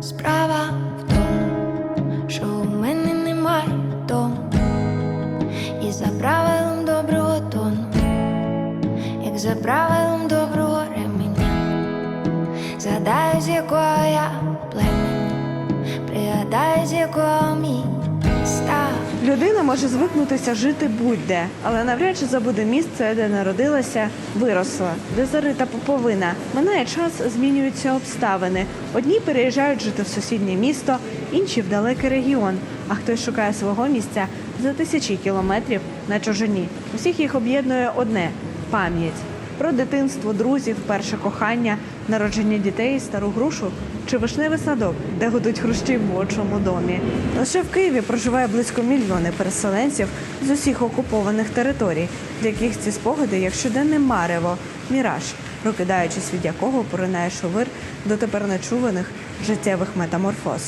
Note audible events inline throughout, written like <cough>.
Справа в може звикнутися жити будь-де, але навряд чи забуде місце, де народилася, виросла, де зарита поповина. Минає час, змінюються обставини. Одні переїжджають жити в сусіднє місто, інші в далекий регіон. А хтось шукає свого місця за тисячі кілометрів на чужині. Усіх їх об'єднує одне пам'ять про дитинство, друзів, перше кохання, народження дітей, стару грушу чи вишневий садок, де годуть хрущі в молодшому домі. Лише в Києві проживає близько мільйони переселенців з усіх окупованих територій, для яких ці спогади як щоденне марево, міраж, прокидаючись від якого поринає шовир до тепер нечуваних життєвих метаморфоз.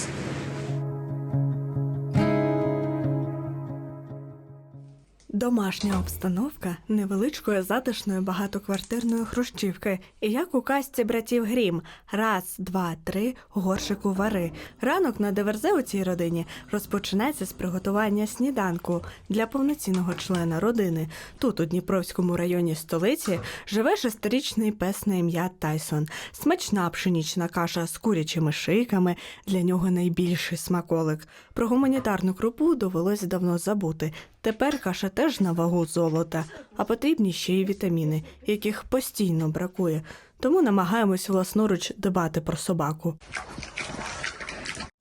Домашня обстановка невеличкої затишної багатоквартирної хрущівки. І як у казці братів Грім. Раз, два, три, горшику вари. Ранок на диверзе у цій родині розпочинається з приготування сніданку для повноцінного члена родини. Тут, у Дніпровському районі столиці, живе шестирічний пес на ім'я Тайсон. Смачна пшенічна каша з курячими шийками для нього найбільший смаколик. Про гуманітарну крупу довелось давно забути. Тепер каша теж на вагу золота, а потрібні ще й вітаміни, яких постійно бракує. Тому намагаємось власноруч дбати про собаку.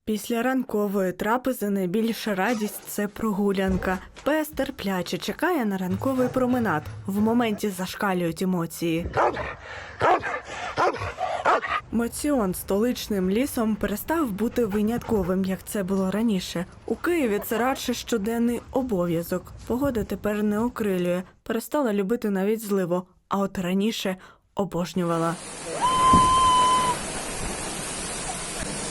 Після ранкової трапези найбільша радість це прогулянка. Пес терпляче чекає на ранковий променад. В моменті зашкалюють емоції. Моціон столичним лісом перестав бути винятковим, як це було раніше. У Києві це радше щоденний обов'язок. Погода тепер не окрилює, перестала любити навіть зливо, а от раніше обожнювала.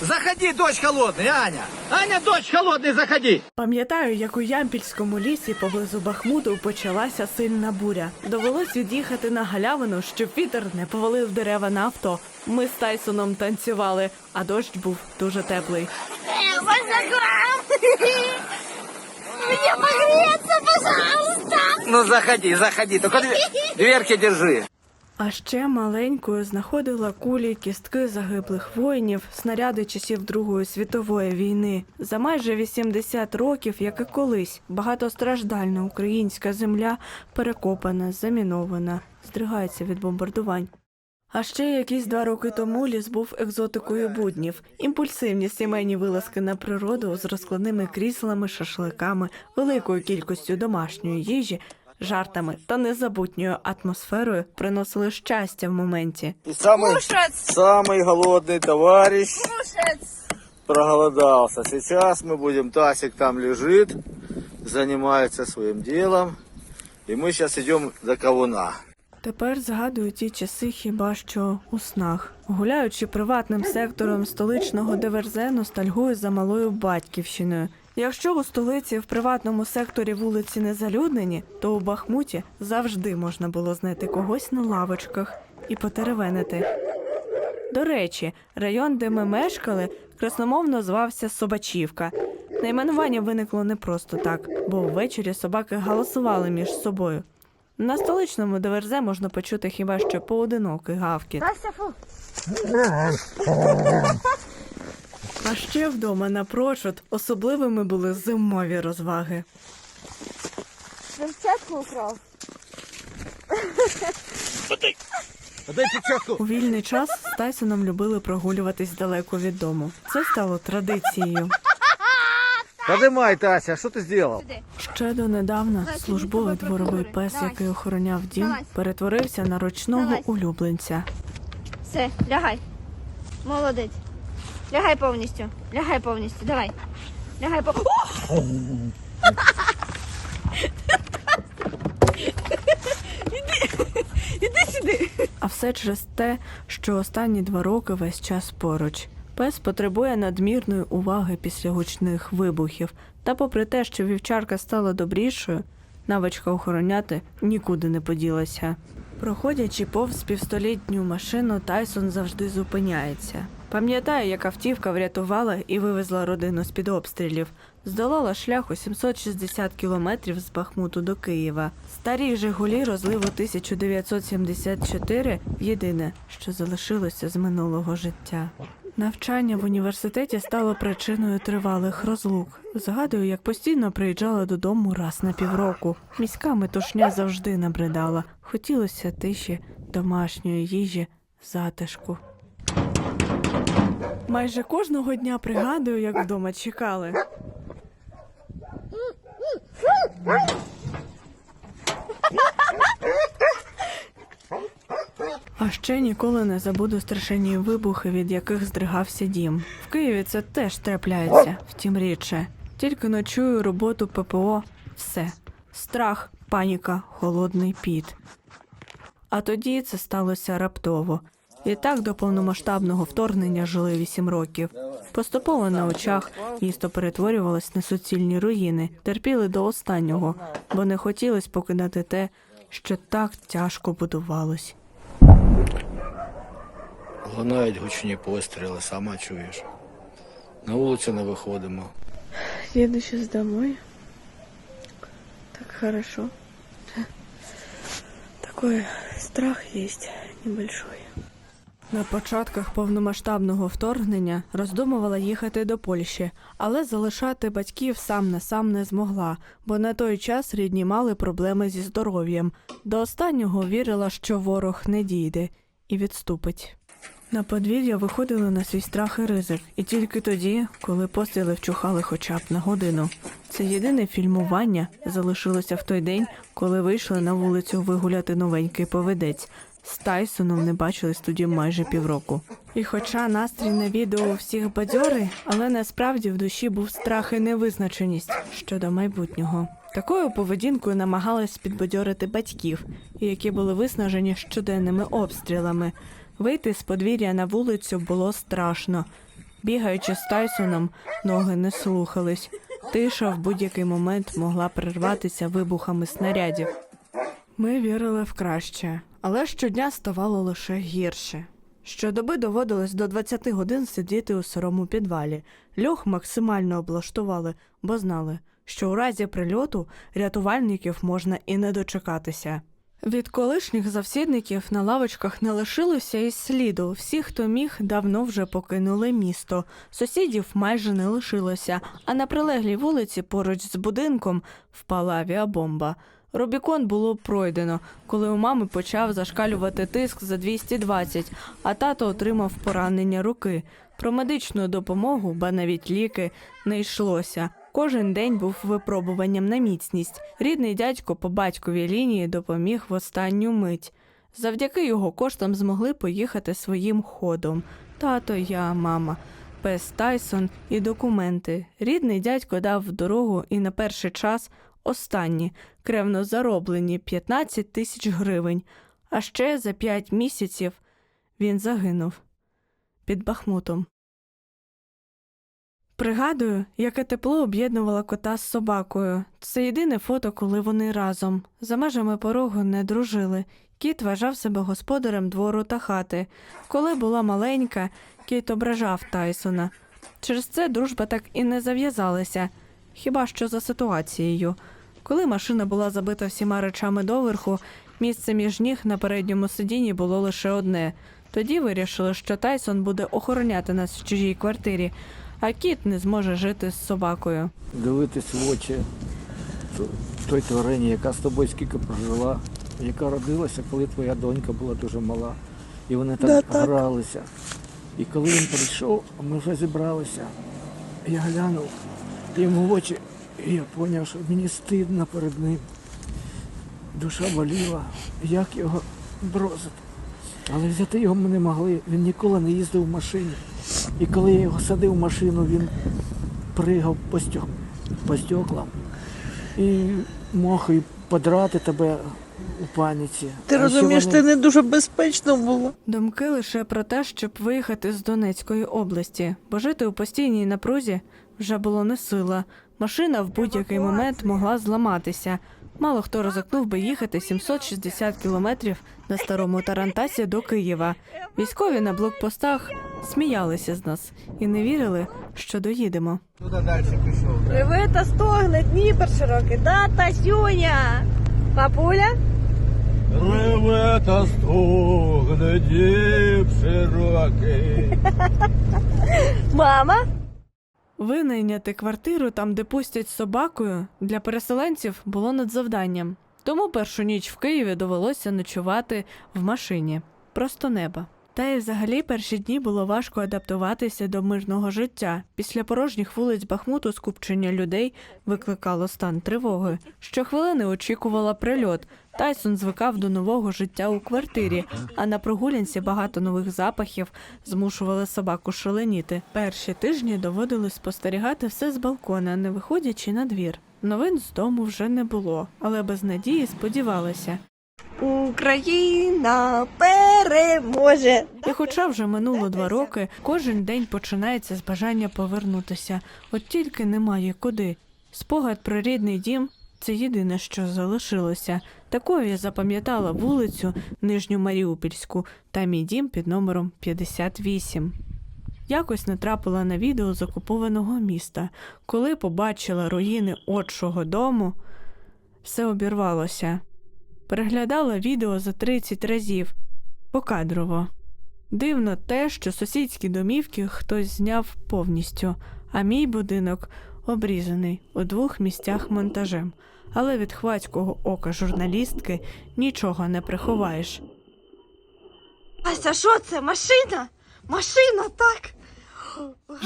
Заходи, дочь холодный, Аня! Аня, дочь холодный, заходи! Пам'ятаю, як у Ямпільському лісі поблизу Бахмуту почалася сильна буря. Довелось від'їхати на галявину, щоб вітер не повалив дерева на авто. Ми з Тайсоном танцювали, а дощ був дуже теплий. Мне погреться, пожалуйста! Ну заходи, заходи, только две- дверки держи. А ще маленькою знаходила кулі, кістки загиблих воїнів, снаряди часів Другої світової війни. За майже 80 років, як і колись, багатостраждальна українська земля перекопана, замінована, здригається від бомбардувань. А ще якісь два роки тому ліс був екзотикою буднів. Імпульсивні сімейні вилазки на природу з розкладними кріслами, шашликами, великою кількістю домашньої їжі, жартами та незабутньою атмосферою приносили щастя в моменті. И самый, самый голодный товарищ проголодался. Сейчас мы будем, Тасик там лежит, занимается своим делом. И мы сейчас идем до кавуна. Тепер згадую ті часи хіба що у снах. Гуляючи приватним сектором столичного диверзе, ностальгую за малою батьківщиною. Якщо у столиці в приватному секторі вулиці не залюднені, то у Бахмуті завжди можна було знайти когось на лавочках і потеревенити. До речі, район, де ми мешкали, красномовно звався Собачівка. Найменування виникло не просто так, бо ввечері собаки галасували між собою. На столичному диверзе можна почути хіба що поодинокий гавкіт. <laughs> А ще вдома напрочуд особливими були зимові розваги. Перчатку украв. У вільний час з Тайсоном любили прогулюватись далеко від дому. Це стало традицією. Подымай, Тася, что ты сделал? Ще донедавна службовий дворовий пес, який охороняв дім, перетворився на ручного улюбленця. Все, лягай. Молодець. Лягай повністю. Лягай повністю. Давай. Лягай по. О! <laughs> А все через те, що останні два роки весь час поруч. Пес потребує надмірної уваги після гучних вибухів. Та попри те, що вівчарка стала добрішою, навичка охороняти нікуди не поділася. Проходячи повз півстолітню машину, Тайсон завжди зупиняється. Пам'ятаю, як автівка врятувала і вивезла родину з-під обстрілів. Здолала шлях у 760 кілометрів з Бахмуту до Києва. Старі Жигулі розливу 1974 – єдине, що залишилося з минулого життя. Навчання в університеті стало причиною тривалих розлук. Згадую, як постійно приїжджала додому раз на півроку. Міська метушня завжди набридала. Хотілося тиші, домашньої їжі, затишку. Майже кожного дня пригадую, як вдома чекали. А ще ніколи не забуду страшенні вибухи, від яких здригався дім. В Києві це теж трапляється, втім рідше. Тільки ночую роботу ППО, все. Страх, паніка, холодний піт. А тоді це сталося раптово. І так до повномасштабного вторгнення жили вісім років. Поступово на очах місто перетворювалось на суцільні руїни, терпіли до останнього, бо не хотілось покидати те, що так тяжко будувалось. Лунають гучні постріли, сама чуєш. На вулицю не виходимо. Еду сейчас домой. Так хорошо. Такой страх есть небольшой. На початках повномасштабного вторгнення роздумувала їхати до Польщі, але залишати батьків сам на сам не змогла, бо на той час рідні мали проблеми зі здоров'ям. До останнього вірила, що ворог не дійде і відступить. На подвір'я виходили на свій страх і ризик, і тільки тоді, коли постріли вчухали хоча б на годину. Це єдине фільмування залишилося в той день, коли вийшли на вулицю вигуляти новенький поведець. З Тайсоном не бачились тоді майже півроку. І хоча настрій на відео у всіх бадьорий, але насправді в душі був страх і невизначеність щодо майбутнього. Такою поведінкою намагались підбадьорити батьків, які були виснажені щоденними обстрілами. Вийти з подвір'я на вулицю було страшно. Бігаючи з Тайсоном, ноги не слухались. Тиша в будь-який момент могла перерватися вибухами снарядів. Ми вірили в краще, але щодня ставало лише гірше. Щодоби доводилось до 20 годин сидіти у сирому підвалі. Льох максимально облаштували, бо знали, що у разі прильоту рятувальників можна і не дочекатися. Від колишніх завсідників на лавочках не лишилося і сліду. Всі, хто міг, давно вже покинули місто. Сусідів майже не лишилося, а на прилеглій вулиці поруч з будинком впала авіабомба. Рубікон було пройдено, коли у мами почав зашкалювати тиск за 220, а тато отримав поранення руки. Про медичну допомогу, ба навіть ліки, не йшлося. Кожен день був випробуванням на міцність. Рідний дядько по батьковій лінії допоміг в останню мить. Завдяки його коштам змогли поїхати своїм ходом. Тато, я, мама. Пес Тайсон і документи. Рідний дядько дав в дорогу і на перший час останні, кревно зароблені 15 тисяч гривень. А ще за 5 місяців він загинув під Бахмутом. Пригадую, яке тепло об'єднувало кота з собакою. Це єдине фото, коли вони разом. За межами порогу не дружили. Кіт вважав себе господарем двору та хати. Коли була маленька, кіт ображав Тайсона. Через це дружба так і не зав'язалася, хіба що за ситуацією. Коли машина була забита всіма речами доверху, місце між ніг на передньому сидінні було лише одне. Тоді вирішили, що Тайсон буде охороняти нас в чужій квартирі, а кіт не зможе жити з собакою. дивитись в очі то- той тварині, яка з тобою скільки прожила, яка родилася, коли твоя донька була дуже мала. І вони так гралися. І коли він прийшов, ми вже зібралися. Я глянув йому в очі, і я зрозумів, що мені стидно перед ним. Душа боліла, як його бросити. Але взяти його ми не могли. Він ніколи не їздив в машині. І коли я його садив в машину, він пригав по, стек... по стеклам і мог і подрати тебе у паніці. Ти А розумієш, вони- це не дуже безпечно було. Думки лише про те, щоб виїхати з Донецької області, бо жити у постійній напрузі вже було не сила. Машина в будь-який момент могла зламатися. Мало хто ризикнув би їхати 760 кілометрів на старому Тарантасі до Києва. Військові на блокпостах сміялися з нас і не вірили, що доїдемо. Туда дальше пішов. Реве та стогне, Дніпр широкий, да, Тасюня? Папуля? Реве та стогне діб широкий. <laughs> Мама? Винайняти квартиру там, де пустять собакою, для переселенців було надзавданням. Тому першу ніч в Києві довелося ночувати в машині. Просто неба. Та й взагалі перші дні було важко адаптуватися до мирного життя. Після порожніх вулиць Бахмуту скупчення людей викликало стан тривоги. Щохвилини очікувала прильот. Тайсон звикав до нового життя у квартирі, а на прогулянці багато нових запахів змушували собаку шаленіти. Перші тижні доводилось спостерігати все з балкона, не виходячи на двір. Новин з дому вже не було, але без надії сподівалася. Україна переможе. І хоча вже минуло два роки, кожен день починається з бажання повернутися, от тільки немає куди. Спогад про рідний дім це єдине, що залишилося. Такою я запам'ятала вулицю Нижню Маріупільську та мій дім під номером 58. Якось натрапила на відео з окупованого міста. Коли побачила руїни отчого дому, все обірвалося. Переглядала відео за 30 разів покадрово. Дивно те, що сусідські домівки хтось зняв повністю, а мій будинок обрізаний у двох місцях монтажем. Але від хвацького ока журналістки нічого не приховаєш. Ася, що це? Машина? Машина, так?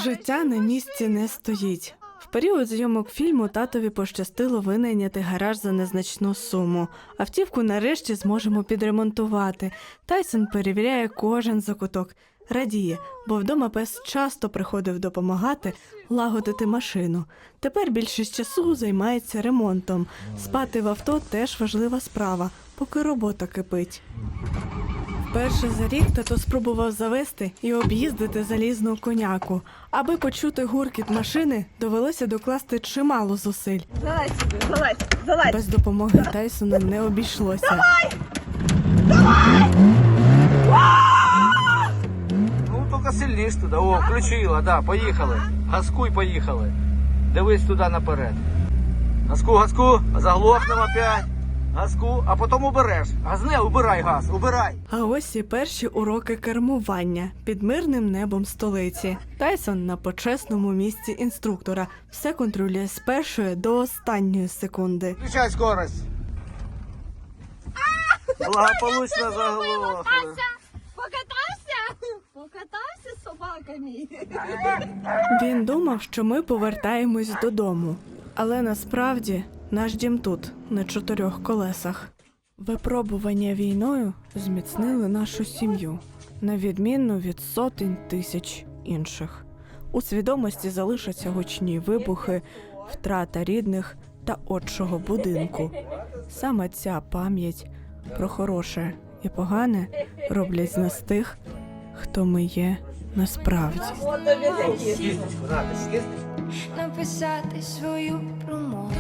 Життя на місці не стоїть. В період зйомок фільму татові пощастило винайняти гараж за незначну суму. Автівку нарешті зможемо підремонтувати. Тайсон перевіряє кожен закуток. Радіє, бо вдома пес часто приходив допомагати лагодити машину. Тепер більшість часу займається ремонтом. Спати в авто теж важлива справа, поки робота кипить. Вперше за рік тато спробував завести і об'їздити залізну коняку. Аби почути гуркіт машини, довелося докласти чимало зусиль. Залазь залазь, залазь. Без допомоги Тайсона не обійшлося. Ну, сильніш туди. О, включила, да, поїхали. Газкуй, поїхали. Дивись туди наперед. Газку, газку, заглохнемо опять. Газку, а потім убереш. Газне, убирай газ, убирай. А ось і перші уроки кермування під мирним небом столиці. Тайсон на почесному місці інструктора все контролює з першої до останньої секунди. Включай скорость. Благополучно заглохли. Він думав, що ми повертаємось додому. Але насправді наш дім тут, на чотирьох колесах. Випробування війною зміцнили нашу сім'ю, на відміну від сотень тисяч інших. У свідомості залишаться гучні вибухи, втрата рідних та отчого будинку. Саме ця пам'ять про хороше і погане роблять з нас тих, хто ми є насправді. Написати свою промову.